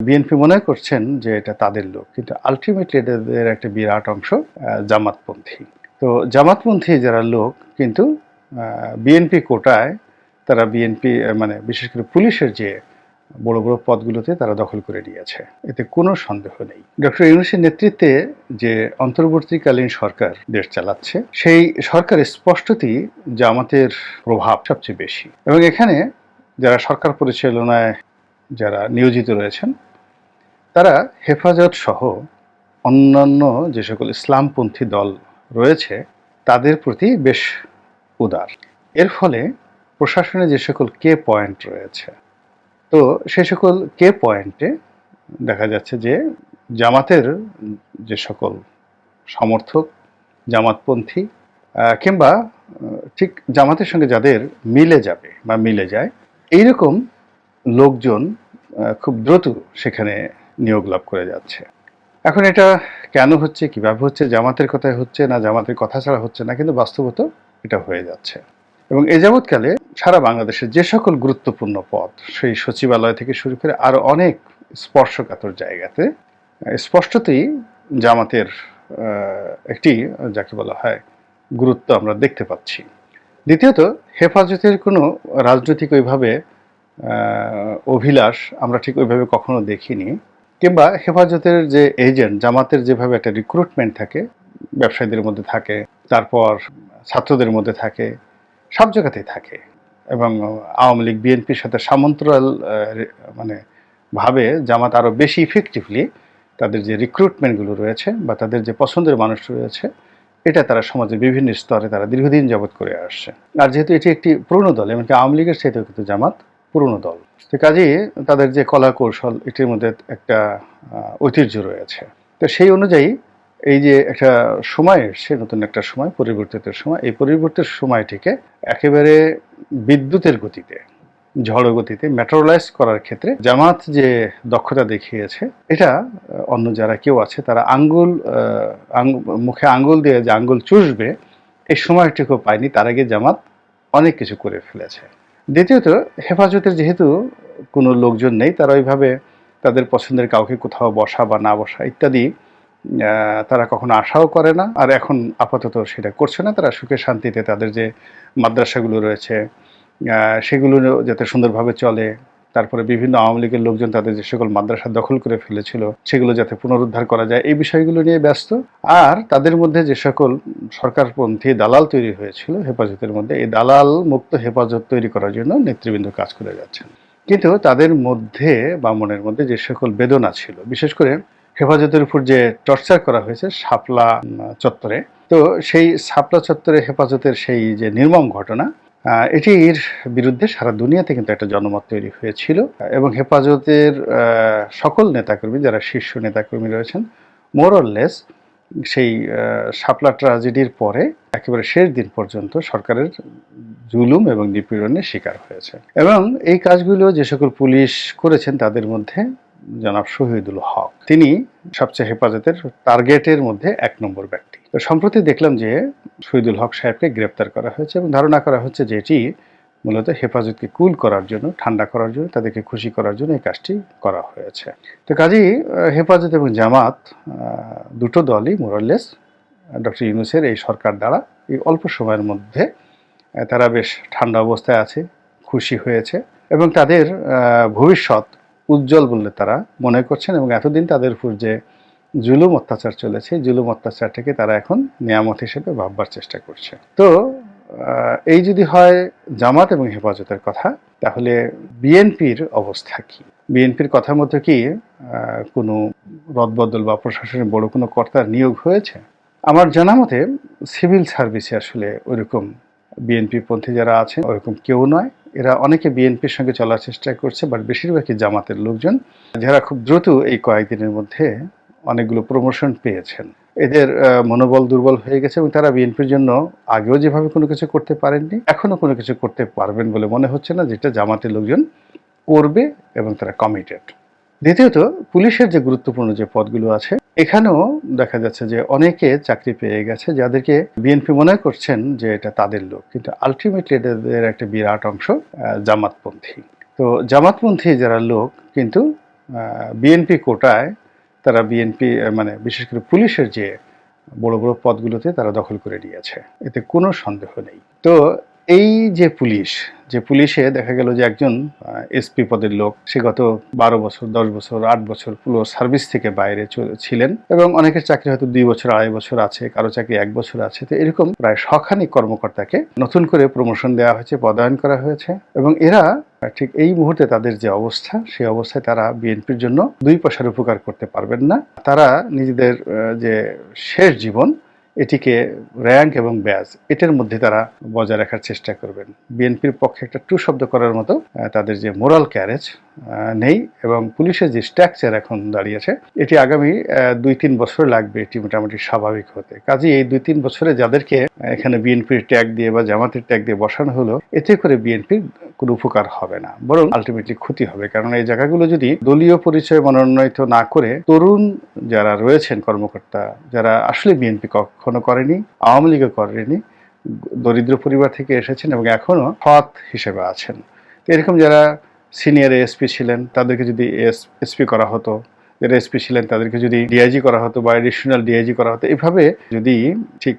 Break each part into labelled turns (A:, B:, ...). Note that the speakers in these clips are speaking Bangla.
A: বিএনপি মনে করছেন যে এটা তাদের লোক, কিন্তু আলটিমেটলি এদের একটা বিরাট অংশ জামাতপন্থী। তো জামাতপন্থী যারা লোক, কিন্তু বিএনপি কোটায় তারা বিএনপি মানে বিশেষ করে পুলিশের যে বড় বড় পদগুলোতে তারা দখল করে নিয়েছে। এতে কোনো সন্দেহ নেই। ডক্টর ইউনুসের নেতৃত্বে যে অন্তর্বর্তীকালীন সরকার দেশ চালাচ্ছে, সেই সরকার স্পষ্টতই জামাতের প্রভাব সবচেয়ে বেশি। এবং এখানে যারা সরকার পরিচালনায় যারা নিয়োজিত রয়েছেন তারা হেফাজত সহ অন্যান্য যে সকল ইসলামপন্থী দল রয়েছে, তাদের প্রতি বেশ উদার। এর ফলে প্রশাসনে যে সকল কে পয়েন্ট রয়েছে, তো সে সকল কে পয়েন্টে দেখা যাচ্ছে যে জামাতের যে সকল সমর্থক, জামাতপন্থী কিংবা ঠিক জামাতের সঙ্গে যাদের মিলে যাবে বা মিলে যায়, এইরকম লোকজন খুব দ্রুত সেখানে নিয়োগ লাভ করে যাচ্ছে। এখন এটা কেন হচ্ছে, কীভাবে হচ্ছে, জামাতের কথায় হচ্ছে না, জামাতের কথা ছাড়া হচ্ছে না, কিন্তু বাস্তবত এটা হয়ে যাচ্ছে। এবং এ যাবৎকালে সারা বাংলাদেশের যে সকল গুরুত্বপূর্ণ পদ, সেই সচিবালয় থেকে শুরু করে আরও অনেক স্পর্শকাতর জায়গাতে, স্পষ্টতই জামাতের একটি, যাকে বলা হয়, গুরুত্ব আমরা দেখতে পাচ্ছি। দ্বিতীয়ত, হেফাজতের কোনো রাজনৈতিক ওইভাবে অভিলাষ আমরা ঠিক ওইভাবে কখনো দেখিনি। কিংবা হেফাজতের যে এজেন্ট জামাতের যেভাবে একটা রিক্রুটমেন্ট থাকে, ব্যবসায়ীদের মধ্যে থাকে, তারপর ছাত্রদের মধ্যে থাকে, সব জায়গাতেই থাকে। এবং আওয়ামী লীগ, বিএনপির সাথে সামন্তরাল মানে ভাবে জামাত আরও বেশি ইফেক্টিভলি তাদের যে রিক্রুটমেন্টগুলো রয়েছে বা তাদের যে পছন্দের মানুষ রয়েছে, এটা তারা সমাজের বিভিন্ন স্তরে তারা দীর্ঘদিন যাবৎ করে আসছে। আর যেহেতু এটি একটি পুরনো দল, এমনকি আওয়ামী লীগের চাইতেও কিন্তু জামাত পুরনো দল। তো কাজেই তাদের যে কলা কৌশল, এটির মধ্যে একটা ঐতিহ্য রয়েছে। তো সেই অনুযায়ী এই যে একটা সময় এসছে, নতুন একটা সময় পরিবর্তিতের সময়, এই পরিবর্তিত সময়টিকে একেবারে বিদ্যুতের গতিতে, ঝড় গতিতে ম্যাটারোলাইজ করার ক্ষেত্রে জামাত যে দক্ষতা দেখিয়েছে, এটা অন্য যারা কেউ আছে, তারা আঙ্গুল মুখে আঙ্গুল দিয়ে যে আঙ্গুল চুষবে, এই সময়টুকু পায়নি। তার আগে জামাত অনেক কিছু করে ফেলেছে। দ্বিতীয়ত, হেফাজতের যেহেতু কোনো লোকজন নেই, তারা ওইভাবে তাদের পছন্দের কাউকে কোথাও বসা বা না বসা ইত্যাদি তারা কখনো আশাও করে না। আর এখন আপাতত সেটা করছে না। তারা সুখে শান্তিতে তাদের যে মাদ্রাসাগুলো রয়েছে সেগুলো যাতে সুন্দরভাবে চলে তারপরে বিভিন্ন আওয়ামী লীগের লোকজন তাদের যে সকল মাদ্রাসা দখল করে ফেলেছিল, সেগুলো যাতে পুনরুদ্ধার করা যায়, এই বিষয়গুলো নিয়ে ব্যস্ত। আর তাদের মধ্যে যে সকল সরকারপন্থী দালাল তৈরি হয়েছিল হেফাজতের মধ্যে, এই দালাল মুক্ত হেফাজত তৈরি করার জন্য নেতৃবৃন্দ কাজ করে যাচ্ছেন। কিন্তু তাদের মধ্যে বা মনের মধ্যে যে সকল বেদনা ছিল, বিশেষ করে হেফাজতের উপর যে টর্চার করা হয়েছে শাপলা চত্বরে, তো সেই শাপলা চত্বরে হেফাজতের সেই যে নির্মম ঘটনা এটির বিরুদ্ধে সারা দুনিয়াতে কিন্তু একটা জনমত তৈরি হয়েছিল। এবং হেফাজতের সকল নেতাকর্মী, যারা শীর্ষ নেতাকর্মী রয়েছেন মোরলেস সেই শাপলা ট্রাজেডির পরে একেবারে শেষ দিন পর্যন্ত সরকারের জুলুম এবং নিপীড়নের শিকার হয়েছে। এবং এই কাজগুলো যে সকল পুলিশ করেছেন, তাদের মধ্যে জনাব শহীদুল হক, তিনি সবচেয়ে হেফাজতের টার্গেটের মধ্যে এক নম্বর ব্যক্তি। তো সম্প্রতি দেখলাম যে শহীদুল হক সাহেবকে গ্রেপ্তার করা হয়েছে এবং ধারণা করা হচ্ছে যে এটি মূলত হেফাজতকে কুল করার জন্য, ঠান্ডা করার জন্য, তাদেরকে খুশি করার জন্য এই কাজটি করা হয়েছে। তো কাজেই হেফাজত এবং জামাত দুটো দলই মোরালেস ডক্টর ইউনুসের এই সরকার দ্বারা এই অল্প সময়ের মধ্যে তারা বেশ ঠান্ডা অবস্থায় আছে, খুশি হয়েছে এবং তাদের ভবিষ্যৎ উজ্জ্বল বলে তারা মনে করছেন এবং এতদিন তাদের উপর যে জুলুম অত্যাচার চলেছে, জুলুম অত্যাচারটাকে তারা এখন নিয়ামত হিসেবে ভাববার চেষ্টা করছে। তো এই যদি হয় জামাত এবং হেফাজতের কথা, তাহলে বিএনপির অবস্থা কি? বিএনপির কথার মধ্যে কি কোনো রদবদল বা প্রশাসনের বড় কোনো কর্তার নিয়োগ হয়েছে? আমার জানা মতে সিভিল সার্ভিসে আসলে ওইরকম বিএনপি পন্থী যারা আছেন ওরকম কেউ নয়। এরা অনেকে বিএনপির সঙ্গে চলার চেষ্টা করছে, বাট বেশিরভাগই জামাতের লোকজন। যারা খুব দ্রুত এই কয়েকদিনের মধ্যে অনেকগুলো প্রমোশন পেয়েছেন। এদের মনোবল দুর্বল হয়ে গেছে এবং তারা বিএনপির জন্য আগেও যেভাবে কোনো কিছু করতে পারেননি এখনও কোনো কিছু করতে পারবেন বলে মনে হচ্ছে না, যেটা জামাতের লোকজন করবে এবং তারা কমিটেড দ্বিতীয়ত, পুলিশের যে গুরুত্বপূর্ণ যে পদগুলো আছে, এখানেও দেখা যাচ্ছে যে অনেকে চাকরি পেয়ে গেছে যাদেরকে বিএনপি মনে করছেন যে এটা তাদের লোক, কিন্তু আলটিমেটলি এদের একটা বিরাট অংশ জামাতপন্থী। তো জামাতপন্থী যারা লোক, কিন্তু বিএনপি কোটায় তারা বিএনপি মানে বিশেষ করে পুলিশের যে বড় বড় পদগুলোতে তারা দখল করে নিয়েছে। এতে কোনো সন্দেহ নেই। তো এই যে পুলিশ, যে পুলিশে দেখা গেল যে একজন এসপি পদের লোক, সে গত বারো বছর, দশ বছর, আট বছর পুরো সার্ভিস থেকে বাইরে ছিলেন এবং অনেকের চাকরি হয়তো দুই বছর, আড়াই বছর আছে, কারও চাকরি এক বছর আছে। তো এরকম প্রায় শখানিক কর্মকর্তাকে নতুন করে প্রমোশন দেওয়া হয়েছে, পদায়ন করা হয়েছে এবং এরা ঠিক এই মুহূর্তে তাদের যে অবস্থা, সেই অবস্থায় তারা বিএনপির জন্য দুই পয়সার উপকার করতে পারবেন না। তারা নিজেদের যে শেষ জীবন এটিকে র্যাঙ্ক এবং ব্যাজ এটার মধ্যে তারা বজায় রাখার চেষ্টা করবেন। বিএনপির পক্ষে একটা টু শব্দ করার মতো তাদের যে মোরাল ক্যারেজ নেই এবং পুলিশের যে স্ট্রাকচার এখন দাঁড়িয়েছে এটি আগামী দুই তিন বছর লাগবে এটি মোটামুটি স্বাভাবিক হতে। কাজে এই দুই তিন বছরে যাদেরকে এখানে বিএনপির ট্যাগ দিয়ে বা জামাতের ট্যাগ দিয়ে বসানো হলো, এতে করে বিএনপির কোনো উপকার হবে না, বরং আলটিমেটলি ক্ষতি হবে। কারণ এই জায়গাগুলো যদি দলীয় পরিচয় মনোনয়ন না করে, তরুণ যারা রয়েছেন কর্মকর্তা, যারা আসলে বিএনপি কখনো করেনি, আওয়ামী লীগও করেনি, দরিদ্র পরিবার থেকে এসেছেন এবং এখনও সৎ হিসেবে আছেন। এরকম যারা সিনিয়র এসপি ছিলেন, তাদেরকে যদি এসপি করা হতো যারা এসপি ছিলেন, তাদেরকে যদি ডিআইজি করা হতো বা এডিশনাল ডিআইজি করা হতো, এভাবে যদি ঠিক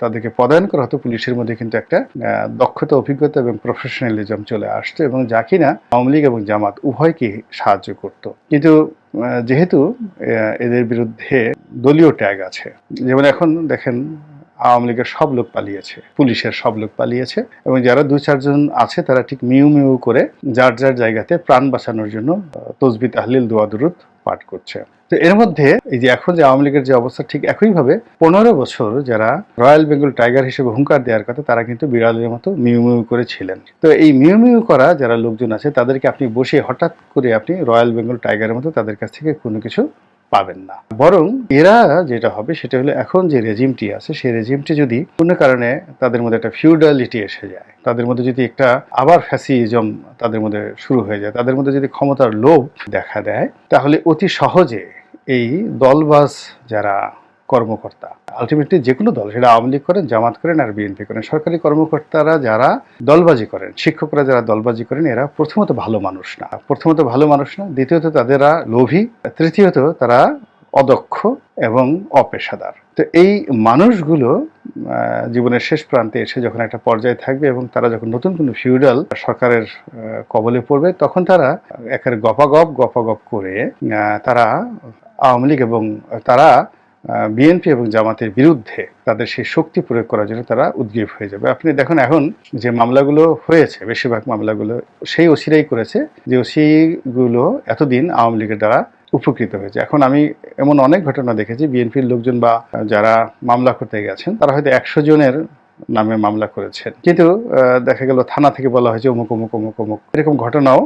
A: তাদেরকে পদায়ন করা হতো, পুলিশের মধ্যে কিন্তু একটা দক্ষতা, অভিজ্ঞতা এবং প্রফেশনালিজম চলে আসতো এবং যা কিনা আওয়ামী লীগ এবং জামাত উভয়কে সাহায্য করত। কিন্তু যেহেতু এদের বিরুদ্ধে দলীয় ট্যাগ আছে, যেমন এখন দেখেন, আওয়ামী লীগের সব লোক পালিয়েছে, পুলিশের সব লোক পালিয়েছে এবং যারা দু চারজন আছে, তারা ঠিক মিউ মিউ করে যার যার জায়গাতে প্রাণ বাঁচানোর জন্য তসবি তাহলিল দোয়া, দুরুদ পাঠ করছে। তো এর মধ্যে এই যে এখন যে আওয়ামী লীগের যে অবস্থা ঠিক একই ভাবে পনেরো বছর যারা রয়্যাল বেঙ্গল টাইগার হিসেবে হুঙ্কার দেওয়ার কথা, তারা কিন্তু বিড়ালের মতো মিউ মিউ করেছিলেন। তো এই মিউ মিউ করা যারা লোকজন আছে, তাদেরকে আপনি বসে হঠাৎ করে আপনি রয়্যাল বেঙ্গল টাইগারের মতো তাদের কাছ থেকে কোনো কিছু পাবেন না। বরং এরা যেটা হবে সেটা হলো এখন যে রেজিমটি আছে, সেই রেজিমটি যদি কোনো কারণে তাদের মধ্যে একটা ফিউডালিটি এসে যায়, তাদের মধ্যে যদি একটা আবার ফ্যাসিজম তাদের মধ্যে শুরু হয়ে যায়, তাদের মধ্যে যদি ক্ষমতার লোভ দেখা দেয়, তাহলে অতি সহজে এই দলবাস যারা কর্মকর্তা। আলটিমেটলি যে কোনো দল, সেটা আওয়ামী লীগ করেন, জামাত করেন আর বিএনপি করেন। সরকারি কর্মকর্তারা যারা দলবাজি করেন, শিক্ষকরা যারা দলবাজি করেন, এরা প্রথমত ভালো মানুষ না। প্রথমত ভালো মানুষ না, দ্বিতীয়ত তাদেরা লোভী, তৃতীয়ত তারা অদক্ষ এবং অপেশাদার। তো এই মানুষগুলো জীবনের শেষ প্রান্তে এসে যখন একটা পর্যায়ে থাকবে এবং তারা যখন নতুন কোনো ফিউডাল সরকারের কবলে পড়বে, তখন তারা একের গপাগপ গপাগপ করে তারা আওয়ামী লীগ এবং তারা বিএনপি এবং জামাতের বিরুদ্ধে তাদের সেই শক্তি প্রয়োগ করার জন্য তারা উদ্গ্রীব হয়ে যাবে। আপনি দেখুন এখন যে মামলাগুলো হয়েছে, বেশিরভাগ মামলাগুলো সেই ওসিরাই করেছে, যে ওসিগুলো এতদিন আওয়ামী লীগের দ্বারা উপকৃত হয়েছে। এখন আমি এমন অনেক ঘটনা দেখেছি, বিএনপির লোকজন বা যারা মামলা করতে গেছেন, তারা হয়তো একশো জনের নামে মামলা করেছেন। কিন্তু দেখা গেল থানা থেকে বলা হয়েছে অমুক অমুক অমুক অমুক। এরকম ঘটনাও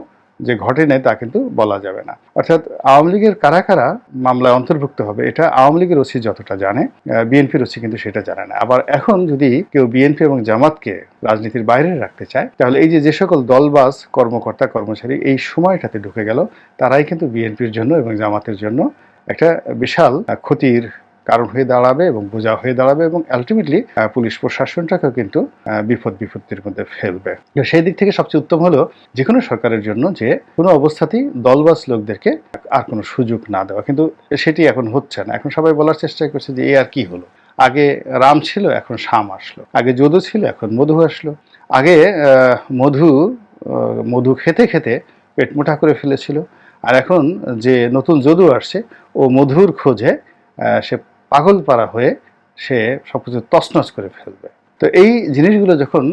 A: যে ঘটেনি তা কিন্তু বলা যাবে না। অর্থাৎ আওয়ামী লীগের কারা কারা মামলায় অন্তর্ভুক্ত হবে, এটা আওয়ামী লীগের ওসি যতটা জানে বিএনপির ওসি কিন্তু সেটা জানে না। আবার এখন যদি কেউ বিএনপি এবং জামাতকে রাজনীতির বাইরে রাখতে চায়, তাহলে এই যে যে সকল দলবাজ, কর্মকর্তা, কর্মচারী এই সময়টাতে ঢুকে গেল, তারাই কিন্তু বিএনপির জন্য এবং জামাতের জন্য একটা বিশাল ক্ষতির কারণ হয়ে দাঁড়াবে এবং বোঝা হয়ে দাঁড়াবে এবং আলটিমেটলি পুলিশ প্রশাসনটাকেও কিন্তু বিপদ বিপত্তির মধ্যে ফেলবে। সেই দিক থেকে সবচেয়ে উত্তম হলো যে কোনো সরকারের জন্য যে কোনো অবস্থাতেই দলবাজ লোকদেরকে আর কোনো সুযোগ না দেওয়া। কিন্তু সেটি এখন হচ্ছে না। এখন সবাই বলার চেষ্টা করছে যে, এ আর কি হলো? আগে রাম ছিল, এখন শাম আসলো। আগে যদু ছিল, এখন মধু আসলো। আগে মধু মধু খেতে খেতে পেট মোটা করে ফেলেছিল। আর এখন যে নতুন যদু আসছে, ও মধুর খোঁজে সে পাগল পাড়া হয়ে সে সব কিছু তছনছ করে ফেলবে। তো এই জিনিসগুলো যখন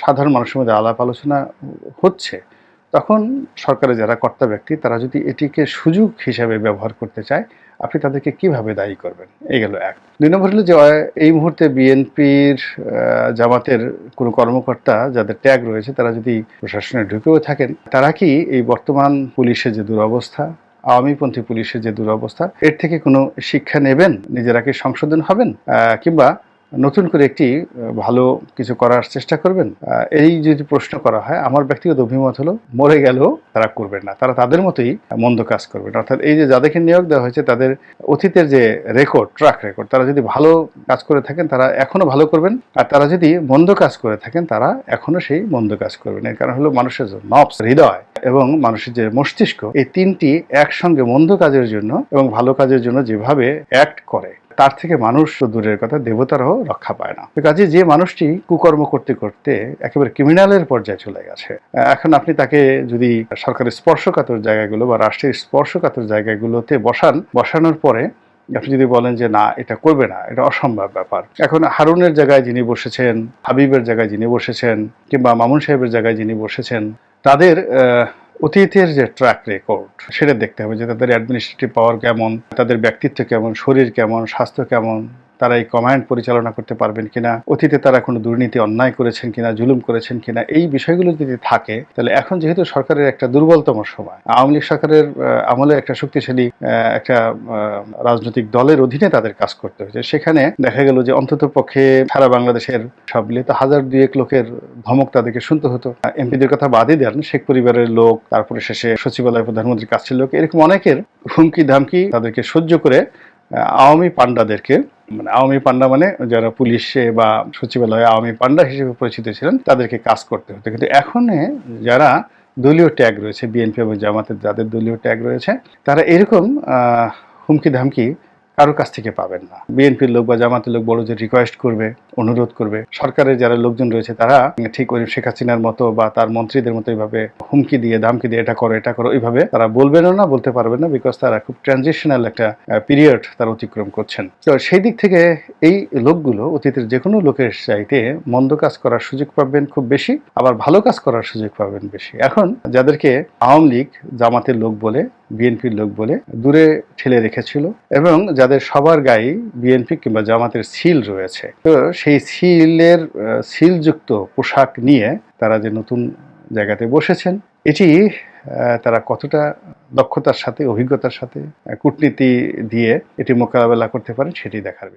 A: সাধারণ মানুষের মধ্যে আলাপ আলোচনা হচ্ছে, তখন সরকারের যারা কর্তা ব্যক্তি, তারা যদি এটিকে সুযোগ হিসাবে ব্যবহার করতে চায়, আপনি তাদেরকে কীভাবে দায়ী করবেন? এই গেল এক। দুই নম্বর হলো যে এই মুহূর্তে বিএনপির জামাতের কোনো কর্মকর্তা যাদের ট্যাগ রয়েছে, তারা যদি প্রশাসনে ঢুকেও থাকেন, তারা কি এই বর্তমান পুলিশের যে দুরবস্থা আওয়ামীপন্থী পুলিশের যে দুরবস্থা এর থেকে কোনো শিক্ষা নেবেন? নিজেরা কি সংশোধন হবেন? কিংবা নতুন করে একটি ভালো কিছু করার চেষ্টা করবেন। এই যদি প্রশ্ন করা হয়, আমার ব্যক্তিগত অভিমত হলো, মরে গেলেও তারা করবেন না। তারা তাদের মতোই মন্দ কাজ করবেন। অর্থাৎ এই যে যাদেরকে নিয়োগ দেওয়া হয়েছে, তাদের অতীতের যে রেকর্ড ট্র্যাক রেকর্ড তারা যদি ভালো কাজ করে থাকেন, তারা এখনও ভালো করবেন। আর তারা যদি মন্দ কাজ করে থাকেন, তারা এখনও সেই মন্দ কাজ করবেন। এর কারণ হলো মানুষের যে নবস, হৃদয় এবং মানুষের যে মস্তিষ্ক, এই তিনটি একসঙ্গে মন্দ কাজের জন্য এবং ভালো কাজের জন্য যেভাবে অ্যাক্ট করে তার থেকে মানুষ দূরের কথা, দেবতারাও রক্ষা পায় না। কাজে যে মানুষটি কুকর্ম করতে করতে একেবারে ক্রিমিনালের পর্যায়ে চলে গেছে। এখন আপনি তাকে যদি সরকারের স্পর্শকাতর জায়গাগুলো বা রাষ্ট্রের স্পর্শকাতর জায়গাগুলোতে বসান, বসানোর পরে আপনি যদি বলেন যে, না, এটা করবে না, এটা অসম্ভব ব্যাপার। এখন হারুনের জায়গায় যিনি বসেছেন, হাবিবের জায়গায় যিনি বসেছেন, কিংবা মামুন সাহেবের জায়গায় যিনি বসেছেন, তাদের অতীতের যে ট্র্যাক রেকর্ড সেটা দেখতে হবে যে তাদের অ্যাডমিনিস্ট্রেটিভ পাওয়ার কেমন, তাদের ব্যক্তিত্ব কেমন, শরীর কেমন, স্বাস্থ্য কেমন। তারা এই কমান্ড পরিচালনা করতে পারবেন কিনা, অতীতে তারা কোনো দুর্নীতি, অন্যায় করেছেন কিনা, জুলুম করেছেন কিনা, এই বিষয়গুলো যদি থাকে, তাহলে এখন যেহেতু সরকারের একটা দুর্বলতম সময়, আওয়ামী লীগ সরকারের আমলে একটা শক্তিশালী একটা রাজনৈতিক দলের অধীনে তাদের কাজ করতে হয়েছে। সেখানে দেখা গেল যে অন্তত পক্ষে সারা বাংলাদেশের সব মিলিয়ে তো হাজার দুয়েক লোকের ধমক তাদেরকে শুনতে হতো। এমপিদের কথা বাদই দেন, শেখ পরিবারের লোক, তারপরে শেষে সচিবালয় প্রধানমন্ত্রীর কাছের লোক, এরকম অনেকের হুমকি ধামকি তাদেরকে সহ্য করে আওয়ামী পান্ডাদেরকে মানে আওয়ামী পান্ডা মানে যারা পুলিশে বা সচিবালয়ে আওয়ামী পান্ডা হিসেবে পরিচিত ছিলেন, তাদেরকে কাজ করতে হতো। কিন্তু এখন যারা দলীয় ট্যাগ রয়েছে, বিএনপি এবং জামাতের যাদের দলীয় ট্যাগ রয়েছে, তারা এরকম হুমকি ধামকি কারোর কাছ থেকে পাবেন না। বিএনপির লোক বা জামাতের লোক বড় যে রিকোয়েস্ট করবে অনুরোধ করবে। সরকারের যারা লোকজন রয়েছে, তারা ঠিক ওই শেখ হাসিনার মতো বা তার মন্ত্রীদের মতো এইভাবে হুমকি দিয়ে, ধামকি দিয়ে এটা করো এটা করো ওইভাবে তারা বলবেনও না, বলতে পারবেন না বিকজ তারা খুব ট্রানজিশনাল একটা পিরিয়ড তারা অতিক্রম করছেন। তো সেই দিক থেকে এই লোকগুলো অতীতের যে কোনো লোকের চাইতে মন্দ কাজ করার সুযোগ পাবেন খুব বেশি, আবার ভালো কাজ করার সুযোগ পাবেন বেশি। এখন যাদেরকে আওয়ামী লীগ জামাতের লোক বলে, বিএনপির লোক বলে দূরে ঠেলে রেখেছিল এবং যাদের সবার গায়ে বিএনপি কিংবা জামাতের সিল রয়েছে, তো সিলের শিলের শিলযুক্ত পোশাক নিয়ে তারা যে নতুন জায়গাতে বসেছেন, এটি তারা কতটা দক্ষতার সাথে, অভিজ্ঞতার সাথে কূটনীতি দিয়ে এটি মোকাবেলা করতে পারেন সেটি দেখার বিষয়।